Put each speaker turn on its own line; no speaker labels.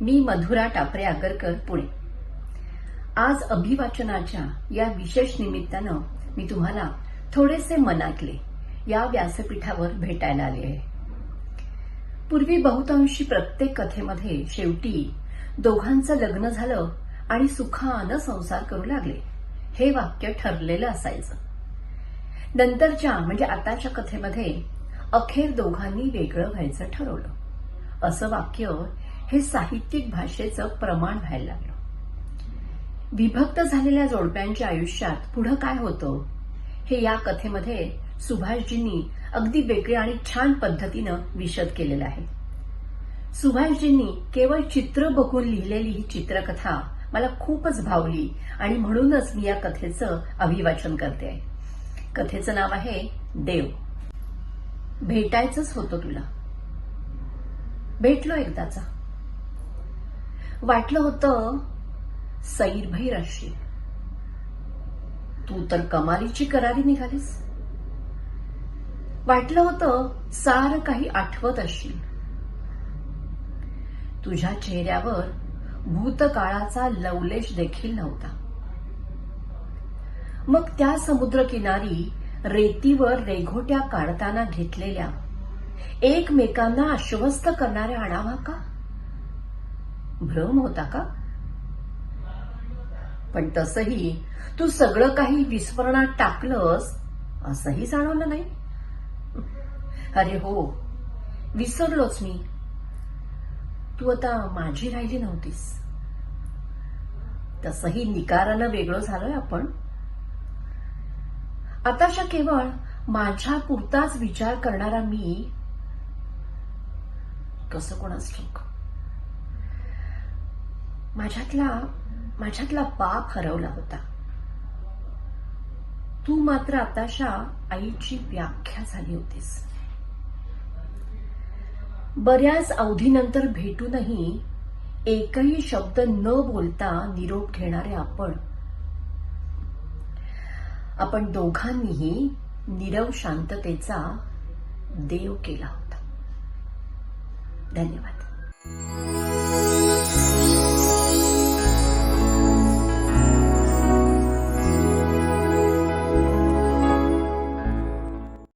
मी मधुरा टापरे आगरकर पुणे. आज अभिवाचनाच्या या विशेष निमित्तानं मी तुम्हाला थोडेसे मनातले या व्यासपीठावर भेटायला आले आहे. पूर्वी बहुतांशी प्रत्येक कथेमध्ये शेवटी दोघांचं लग्न झालं आणि सुखानं संसार करू लागले. हे वाक्य ठरलेलं असायचं. नंतरच्या म्हणजे आताच्या कथेमध्ये अखेर दोघांनी वेगळं व्हायचं ठरवलं. असं वाक्य हे साहित्यिक भाषेचं प्रमाण व्हायला लागलं. विभक्त झालेल्या जोडप्यांच्या आयुष्यात पुढं काय होतं? हे या कथेमध्ये सुभाषजींनी अगदी वेगळे आणि छान पद्धतीनं विशद केलेलं आहे. सुभाषजींनी केवळ चित्र बघून लिहिलेली ही चित्रकथा मला खूपच भावली आणि म्हणूनच मी या कथेचं अभिवाचन करते. आहे कथेचं नाव आहे देव. भेटायचंच होतं तुला. भेटलो एकदाचा. वाटलं होतं सैरभैर असशील तू तर कमालीची करारी निघालीस. वाटलं होतं सार काही आठवत असशील. तुझ्या चेहऱ्यावर भूतकाळाचा लवलेश देखील नव्हता. मग त्या समुद्रकिनारी रेतीवर रेघोट्या काढताना घेतलेल्या एकमेकांना आश्वस्त करणाऱ्या आणावा का? भ्रम होता का? पण तसही तू सगळं काही विस्मरणात टाकलंस असंही जाणवलं नाही. अरे हो विसरलोच मी. तू आता माझी राहिली नव्हतीस. तसही निकारानं वेगळं झालोय आपण. आताशा केवळ माझ्या पुरताच विचार करणारा मी कसं कोणाच ठाऊक? माझ्यातला माझ्यातला पाप हरवला होता. तू मात्र आताशा आईची व्याख्या झाली होतीस. बऱ्याच अवधीनंतर भेटूनही एकही शब्द न बोलता निरोप घेणारे आपण आपण दोघांनीही निरव शांततेचा देव केला होता. धन्यवाद.